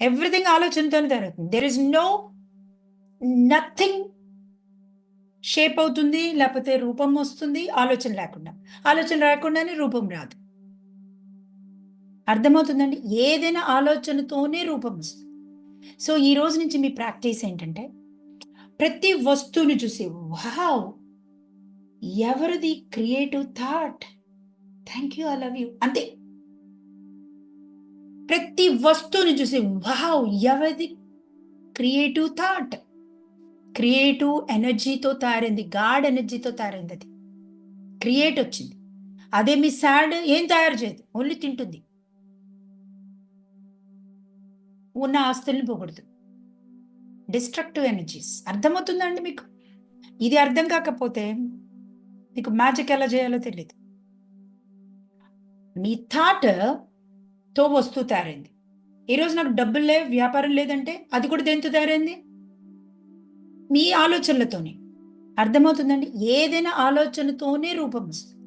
Everything ఆలోచనతోనే జరుగుతుంది. There is no nothing shape అవుతుంది లేకపోతే రూపం వస్తుంది ఆలోచన లేకుండా. ఆలోచన రాకుండానే రూపం రాదు. అర్థమవుతుందండి? ఏదైనా ఆలోచనతోనే రూపం వస్తుంది. సో ఈ రోజు నుంచి మీ ప్రాక్టీస్ ఏంటంటే ప్రతి వస్తువుని చూసి వావ్! ఎవరిది? Creative thought! Thank you I love you అంతే. ప్రతి వస్తువుని చూసి వావ్ ఎవరిది? క్రియేటివ్ థాట్ క్రియేటివ్ ఎనర్జీతో తయారైంది గాడ్ ఎనర్జీతో తయారైంది అది. క్రియేట్ వచ్చింది. అదే మీ సాడ్ ఏం తయారు చేయదు ఓన్లీ తింటుంది. ఉన్న ఆస్తుల్ని పోగొడుతుంది డిస్ట్రక్టివ్ ఎనర్జీస్ అర్థమవుతుందండి మీకు? ఇది అర్థం కాకపోతే మీకు మ్యాజిక్ ఎలా చేయాలో తెలియదు మీ థాట్ తో వస్తువు తయారైంది. ఈరోజు నాకు డబ్బులు లేవు వ్యాపారం లేదంటే అది కూడా దేంతో తయారైంది? మీ ఆలోచనలతోనే. అర్థమవుతుందండి? ఏదైనా ఆలోచనతోనే రూపం వస్తుంది.